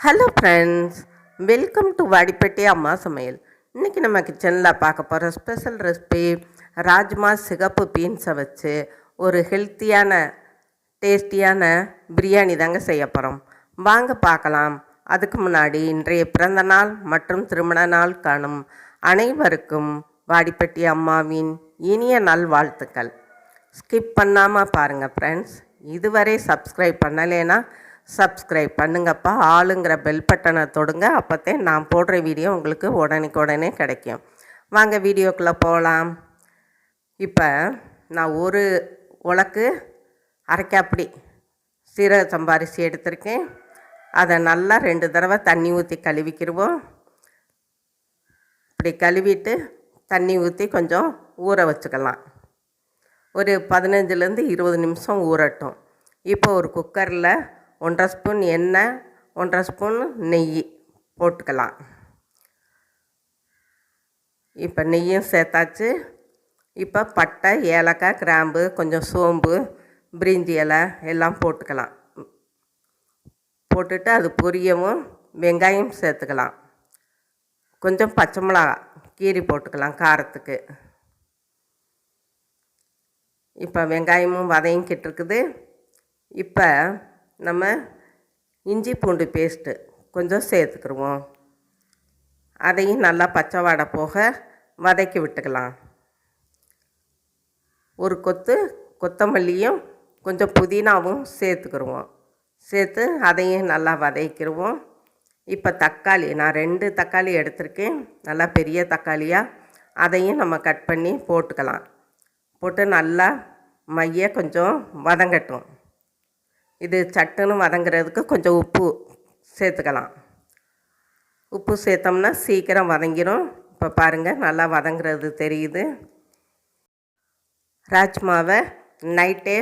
Hello friends welcome to Vadipatti அம்மா சமையல் இன்றைக்கி நம்ம கிச்சனில் பார்க்க போகிற ஸ்பெஷல் ரெசிபி ராஜ்மா சிகப்பு பீன்ஸை வச்சு ஒரு ஹெல்த்தியான டேஸ்டியான பிரியாணி தாங்க செய்ய போகிறோம் வாங்க பார்க்கலாம். அதுக்கு முன்னாடி இன்றைய பிறந்த நாள் மற்றும் திருமண நாள் காணும் அனைவருக்கும் வாடிப்பட்டி அம்மாவின் இனிய நல் வாழ்த்துக்கள் ஸ்கிப் பண்ணாமல் பாருங்கள் ஃப்ரெண்ட்ஸ் இதுவரை சப்ஸ்கிரைப் பண்ணலைன்னா சப்ஸ்கிரைப் பண்ணுங்கப்பா. ஆளுங்கிற பெல் பட்டனை தொடுங்க. அப்போத்தே நான் போடுற வீடியோ உங்களுக்கு உடனுக்கு உடனே கிடைக்கும். வாங்க வீடியோக்குள்ளே போகலாம் இப்போ நான் ஒரு உலக்கு அரைக்காப்படி சீரக சம்பாரிசி எடுத்திருக்கேன். அதை நல்லா ரெண்டு தடவை தண்ணி ஊற்றி கழுவிக்கிடுவோம் இப்படி கழுவிட்டு தண்ணி ஊற்றி கொஞ்சம் ஊற வச்சுக்கலாம். ஒரு பதினஞ்சுலேருந்து இருபது நிமிஷம் ஊறட்டும். இப்போ ஒரு குக்கரில் ஒன்றரை ஸ்பூன் எண்ணெய் ஒன்றரை ஸ்பூன் நெய் போட்டுக்கலாம். இப்போ நெய்யும் சேர்த்தாச்சு. இப்போ பட்டை ஏலக்காய் கிராம்பு கொஞ்சம் சோம்பு பிரிஞ்சி இலை எல்லாம் போட்டுக்கலாம். போட்டுட்டு அது பொரியவும் வெங்காயம் சேர்த்துக்கலாம். கொஞ்சம் பச்சை மிளகா கீரி போட்டுக்கலாம் காரத்துக்கு. இப்போ வெங்காயமும் வதங்கிக்கிட்டு இருக்குது இப்போ நம்ம இஞ்சி பூண்டு பேஸ்ட்டு கொஞ்சம் சேர்த்துக்கிடுவோம் அதையும் நல்லா பச்சை வாடை போக வதக்கி விட்டுக்கலாம். ஒரு கொத்து கொத்தமல்லியும் கொஞ்சம் புதினாவும் சேர்த்துக்கிடுவோம் சேர்த்து அதையும் நல்லா வதக்கிடுவோம் இப்போ தக்காளி நான் ரெண்டு தக்காளி எடுத்திருக்கேன். நல்லா பெரிய தக்காளியாக அதையும் நம்ம கட் பண்ணி போட்டுக்கலாம். போட்டு நல்லா மைய கொஞ்சம் வதங்கட்டும். இது சட்டுன்னு வதங்குறதுக்கு கொஞ்சம் உப்பு சேர்த்துக்கலாம். உப்பு சேர்த்தோம்னா சீக்கிரம் வதங்கிடும் இப்போ பாருங்கள் நல்லா வதங்குறது தெரியுது. ராஜ்மாவை நைட்டே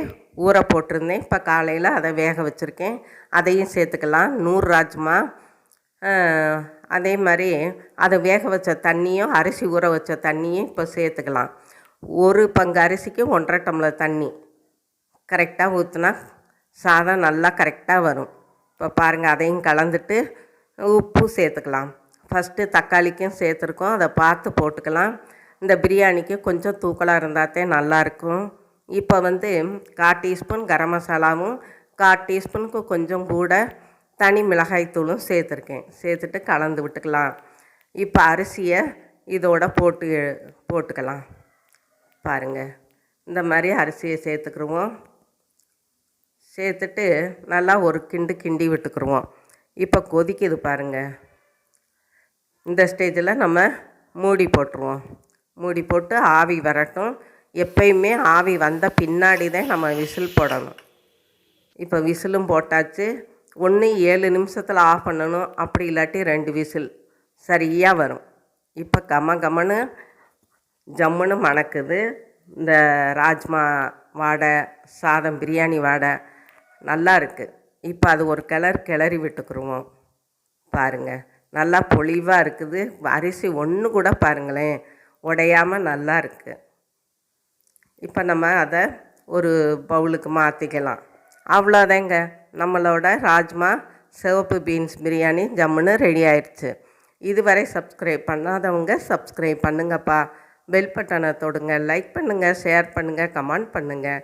ஊற போட்டிருந்தேன். இப்போ காலையில் அதை வேக வச்சுருக்கேன். அதையும் சேர்த்துக்கலாம். நூறு ராஜ்மா. அதே மாதிரி அதை வேக வச்ச தண்ணியும் அரிசி ஊற வச்ச தண்ணியும் இப்போ சேர்த்துக்கலாம். ஒரு பங்கு அரிசிக்கு ஒன்றரை டம்ளர் தண்ணி. கரெக்டாக ஊற்றுனா சாதம் நல்லா கரெக்டாக வரும். இப்போ பாருங்கள் அதையும் கலந்துட்டு உப்பு சேர்த்துக்கலாம். ஃபஸ்ட்டு தக்காளிக்கும் சேர்த்துருக்கோம். அதை பார்த்து போட்டுக்கலாம். இந்த பிரியாணிக்கு கொஞ்சம் தூக்கலாக இருந்தாத்தே நல்லாயிருக்கும் இப்போ வந்து கால் டீஸ்பூன் கரம் மசாலாவும் கால் டீஸ்பூனுக்கு கொஞ்சம் கூட தனி மிளகாய்த்தூளும் சேர்த்துருக்கேன். சேர்த்துட்டு கலந்து விட்டுக்கலாம். இப்போ அரிசியை இதோட போட்டு போட்டுக்கலாம். பாருங்கள் இந்த மாதிரி அரிசியை சேர்த்துக்குருவோம். சேர்த்துட்டு நல்லா ஒரு கிண்டு கிண்டி விட்டுக்குருவோம். இப்போ கொதிக்குது பாருங்கள் இந்த ஸ்டேஜில் நம்ம மூடி போட்டுருவோம். மூடி போட்டு ஆவி வரட்டும். எப்பயுமே ஆவி வந்த பின்னாடி தான் நம்ம விசில் போடணும். இப்போ விசிலும் போட்டாச்சு. ஒன்று ஏழு நிமிஷத்தில் ஆஃப் பண்ணணும். அப்படி இல்லாட்டி ரெண்டு விசில் சரியாக வரும். இப்போ கம கமன்னு ஜம்முன்னு மணக்குது. இந்த ராஜ்மா வாடை சாதம் பிரியாணி வாடை நல்லா இருக்குது இப்போ அது ஒரு கிளர் கிளறி விட்டுக்குருவோம். பாருங்கள் நல்லா பொழிவாக இருக்குது. அரிசி ஒன்று கூட பாருங்களேன். உடையாமல் நல்லா இருக்குது இப்போ நம்ம அதை ஒரு பவுலுக்கு மாற்றிக்கலாம் அவ்வளோதாங்க. நம்மளோட ராஜ்மா சிவப்பு பீன்ஸ் பிரியாணி ஜம்முன்னு ரெடி ஆயிடுச்சு இதுவரை சப்ஸ்கிரைப் பண்ணாதவங்க சப்ஸ்கிரைப் பண்ணுங்கப்பா. பெல் பட்டனை தொடுங்க. லைக் பண்ணுங்கள் ஷேர் பண்ணுங்கள் கமெண்ட் பண்ணுங்கள்